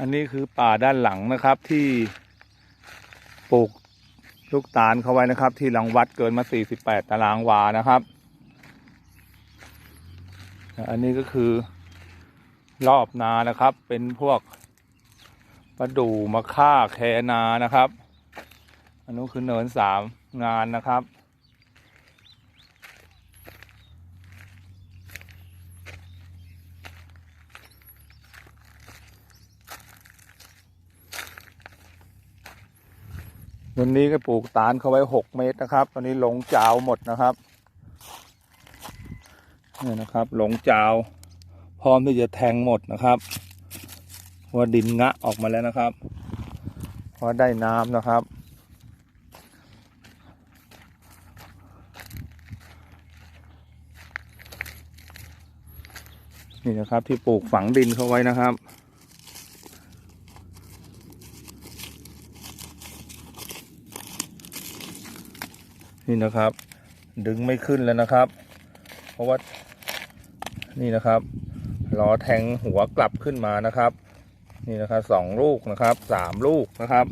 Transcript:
อันนี้คือป่าด้านหลังนะครับที่ปลูกลูกตาลเขาไว้นะครับ ที่รังวัดเกินมา 48 ตารางวานะครับ อันนี้ก็คือรอบนานะครับ เป็นพวกประดู่มะค่าแคนานะครับ อันนู้นคือเนินสามงานนะครับ วันนี้ก็ปลูกตาลเขาไว้หกเมตรนะครับ ตอนนี้หลงจาวหมดนะครับนี่นะครับ หลงจาวพร้อมที่จะแทงหมดนะครับว่าดินงะออกมาแล้วนะครับเพราะได้น้ำนะครับ นี่นะครับที่ปลูกฝังดินเข้าไว้นะครับ นี่นะครับ ดึงไม่ขึ้นแล้วนะครับ เพราะว่านี่นะครับล้อแทงหัวกลับขึ้นมานะครับ นี่นะครับสองลูกนะครับสามลูกนะครับ